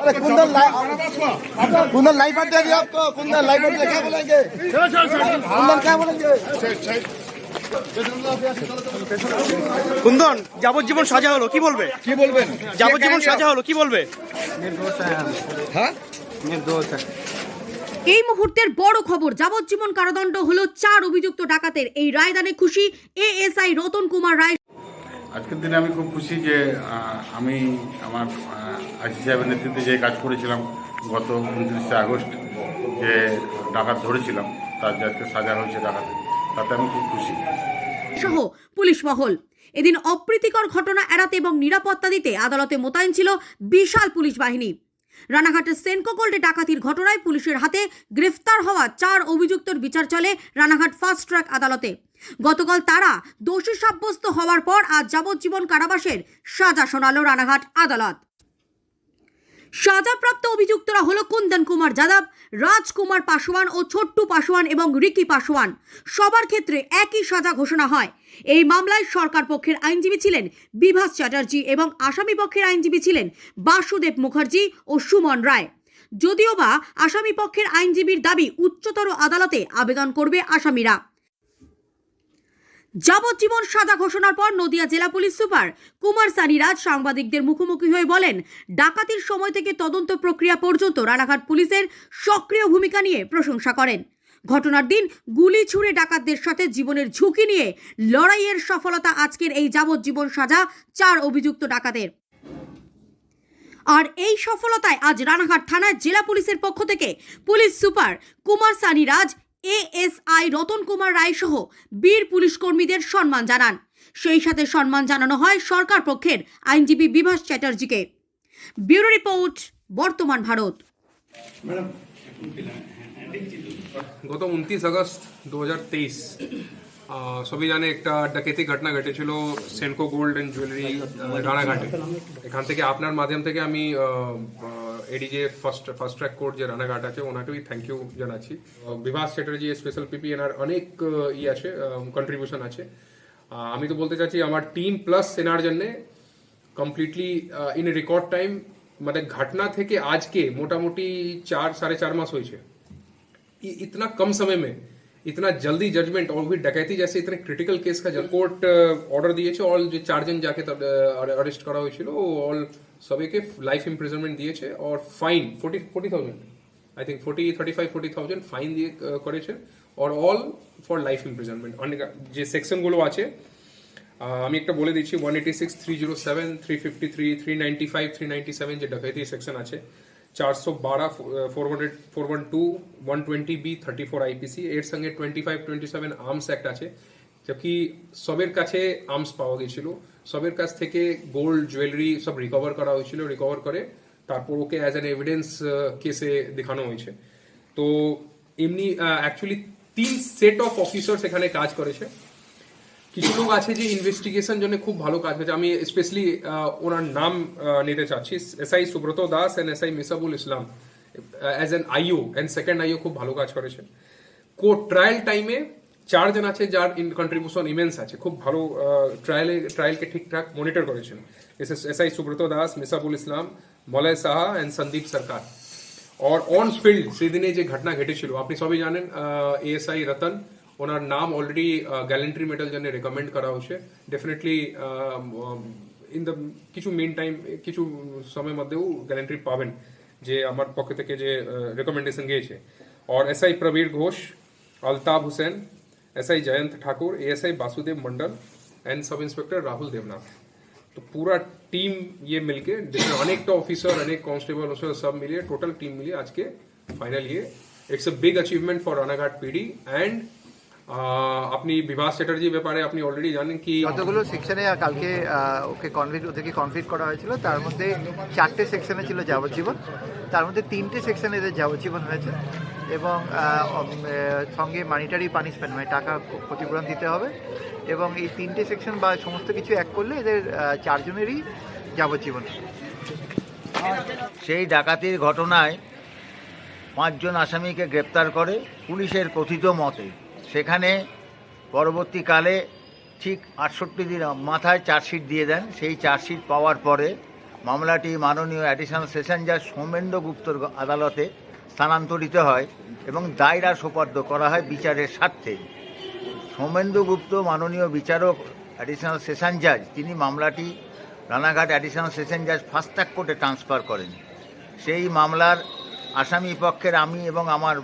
अरे कुंदन ला- कुंदन लाइव पर दे दिया आपको कुंदन लाइव पर दे क्या बोलेंगे कुंदन क्या बोलेंगे কুন্দন যাবজ্জীবন সাজা হলো কি বলবে কি বলবেন যাবজ্জীবন সাজা হলো কি বলবে হ্যাঁ এই মুহূর্তের বড় খবর যাবজ্জীবন কারাদণ্ড হলো চার অভিযুক্ত ডাকাতের এই রায়দানে খুশি এএসআই রতন কুমার রায় আজকের দিনে আমি খুব খুশি যে আমি আমার আইসি সাহেবের নেতৃত্বে যে কাজ করেছিলাম গত উনত্রিশে আগস্ট, যে ডাকাত ধরেছিলাম, তার যে আজকে সাজা হয়েছে ডাকাতে, তাতে আমি খুব খুশি। সহ পুলিশ মহল। এদিন অপ্রীতিকর ঘটনা এড়াতে এবং নিরাপত্তা দিতে আদালতে মোতায়েন ছিল বিশাল পুলিশ বাহিনী। রানাঘাটের সেনকো গোল্ডে ডাকাতির ঘটনায় পুলিশের হাতে গ্রেফতার হওয়া চার অভিযুক্তর বিচার চলে রানাঘাট ফাস্ট ট্র্যাক আদালতে। গতকাল তারা দোষী সাব্যস্ত হওয়ার পর আজ যাবজ্জীবন কারাবাসের সাজা শোনালো রানাঘাট আদালত। সাজাপ্রাপ্ত অভিযুক্তরা হলো কুন্দন কুমার যাদব, রাজকুমার পাসওয়ান ও ছোট্টু পাসওয়ান এবং রিকি পাসওয়ান সবার ক্ষেত্রে একই সাজা ঘোষণা হয়। এই মামলায় সরকার পক্ষের আইনজীবী ছিলেন বিভাস চ্যাটার্জি এবং আসামি পক্ষের আইনজীবী ছিলেন বাসুদেব মুখার্জি ও সুমন রায়। যদিও বা আসামি পক্ষের আইনজীবীর দাবি উচ্চতর আদালতে আবেদন করবে আসামিরা। যাবজ্জীবন সাজা ঘোষণার পর নদিয়া জেলা পুলিশ সুপার কুমার সানিরাজ সাংবাদিকদের মুখোমুখি হয়ে বলেন, ডাকাতির সময় থেকে তদন্ত প্রক্রিয়া পর্যন্ত রানাঘাট পুলিশের সক্রিয় ভূমিকা নিয়ে প্রশংসা করেন। ঘটনার দিন গুলি ছুড়ে ডাকাতদের সাথে জীবনের ঝুঁকি নিয়ে লড়াইয়ের সফলতা আজকের এই যাবজ্জীবন সাজা, চার অভিযুক্ত ডাকাতের। আর এই সফলতায় আজ রানাঘাট থানায় জেলা পুলিশের পক্ষ থেকে police super Kumar Sunny Raj ASI Ratan Kumar Roy সহ বীর পুলিশ কর্মীদের সম্মান জানান। সেই সাথে সম্মান জানানো হয় সরকার পক্ষের আইনজীবী বিভাস চ্যাটার্জিকে। ব্যুরো রিপোর্ট বর্তমান ভারত। গত উনত্রিশ আগস্ট দু হাজার সবই জানে একটা ডাকেতি ঘটনা ঘটেছিল সেনকো গোল্ড অ্যান্ড জুয়েলারি রানাঘাটে। এখান থেকে আপনার মাধ্যম থেকে আমি ADJ first first track court যে রানাঘাট আছে, ওনাকেই থ্যাংক ইউ জানাচ্ছি। বিভাস চ্যাটার্জি স্পেশাল পিপি এনার অনেক ই আছে কন্ট্রিবিউশন আছে। আমি তো বলতে চাচ্ছি, আমার টিম প্লাস সেনার জন্যে কমপ্লিটলি ইন রেকর্ড টাইম মানে ঘটনা থেকে আজকে মোটামুটি চার, সাড়ে চার মাস হয়েছে। ইতনা কম সময় মে इतना जल्दी जजमेंट और भी डकैती जैसे इतने क्रिटिकल केस का जब कोर्ट অর্ডার দিয়েছে অল যে চারজন যাকে অ্যারেস্ট করা হয়েছিল ও অল সবাইকে লাইফ ইমপ্রিজনমেন্ট দিয়েছে আর fine forty forty thousand I think forty thirty five forty thousand fine দিয়ে আহ, করেছে আর অল ফর লাইফ ইমপ্রিজনমেন্ট অনেক যে সেকশনগুলো আছে আহ, আমি একটা বলে দিচ্ছি one eighty six three zero seven three fifty three three ninety five three ninety seven যে ডকাইতি সেকশন আছে চারশো বারো four hundred four one two one twenty B thirty four IPC এর সঙ্গে twenty five twenty seven arms act আছে জবকি সবের কাছে আর্মস পাওয়া গেছিল, সবের কাছ থেকে গোল্ড জুয়েলারি সব রিকভার করা হয়েছিল রিকভার করে তারপর ওকে অ্যাজ অ্যান এভিডেন্স কেসে দেখানো হয়েছে। তো এমনি অ্যাকচুয়ালি তিন সেট অফ অফিসার্স এখানে কাজ করেছে। কিছু লোক আছে যে ইনভেস্টিগেশন জন্য খুব ভালো কাজ করেছে আমি স্পেশালি ওনার নাম নিতে চাচ্ছি। S I Subrata Das and S I Misabul Islam. As an IO and second IO খুব ভালো কাজ করেছে কোর্ট ট্রায়াল টাইমে চারজন আছে যার ইন কন্ট্রিবিউশন ইমেন্স আছে। খুব ভালো ট্রায়ালে ট্রায়ালকে ঠিকঠাক মনিটর করেছেন। S I Subrata Das, Misabul Islam, Malay Saha and Sandip Sarkar. R on field সেদিনে যে ঘটনা ঘটেছিল, আপনি সবই জানেন এএসআই রতন ওনার নাম অলরেডি গ্যালেন্ট্রি মেডেল জন্য রেকমেন্ড করা হয়েছে ডেফিনেটলি ইন দ্য কিছু মেন টাইম কিছু সময়ের মধ্যেও গ্যালেন্ট্রি পাবেন যে আমার পক্ষ থেকে যে রেকমেন্ডেশন গিয়েছে और S I Prabir Ghosh Altaf Hussain S I Jayanta Thakur A S I Vasudev Mandal and sub inspector Rahul Debnath तो पूरा टीम ये मिलके जिसमें अनेकटा ऑफिसर अनेक कांस्टेबल उसमें सब मिलिए टोटल टीम मिलिए आज के फाइनल ये it's a big achievement for Ranaghat PD and আপনি বিভাস চ্যাটার্জির ব্যাপারে আপনি অলরেডি জানেন কি যতগুলো সেকশনে কালকে ওকে কনভিক্ট ওদেরকে কনভিক্ট করা হয়েছিল তার মধ্যে চারটে সেকশনে ছিল যাবজ্জীবন। তার মধ্যে তিনটে সেকশনে এদের যাবজ্জীবন হয়েছে এবং সঙ্গে মানিটারি পানিশমেন্ট মানে টাকা ক্ষতিপূরণ দিতে হবে এবং এই তিনটে সেকশন বা সমস্ত কিছু এক করলে এদের চারজনেরই যাবজ্জীবন। সেই ডাকাতির ঘটনায় পাঁচজন আসামিকে গ্রেপ্তার করে পুলিশের কথিত মতে সেখানে পরবর্তীকালে ঠিক আটষট্টি দিন মাথায় চার্জশিট দিয়ে দেন। সেই চার্জশিট পাওয়ার পরে মামলাটি মাননীয় অ্যাডিশনাল সেশন জাজ সৌমেন্দ্র গুপ্তর আদালতে স্থানান্তরিত হয় এবং দায়রা সোপর্দ করা হয় বিচারের স্বার্থে। সৌমেন্দু গুপ্ত মাননীয় বিচারক অ্যাডিশনাল সেশন জাজ তিনি মামলাটি রানাঘাট অ্যাডিশনাল সেশন জাজ ফাস্ট কোর্টে ট্রান্সফার করেন। সেই মামলার আসামি পক্ষের আমি এবং আমার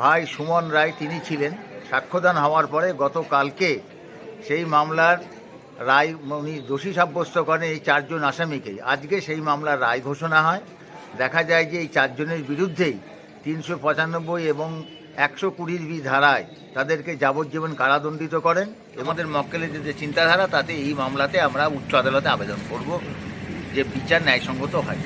ভাই সুমন রায় তিনি ছিলেন। সাক্ষ্যদান হওয়ার পরে গতকালকে সেই মামলার রায় উনি দোষী সাব্যস্ত করেন এই চারজন আসামিকেই। আজকে সেই মামলার রায় ঘোষণা হয়। দেখা যায় যে এই চারজনের বিরুদ্ধেই তিনশো পঁচানব্বই এবং একশো কুড়ির বি ধারায় তাদেরকে যাবজ্জীবন কারাদণ্ডিত করেন আমাদের মক্কেলের যে চিন্তাধারা, তাতে এই মামলাতে আমরা উচ্চ আদালতে আবেদন করব যে বিচার ন্যায়সঙ্গত হয়।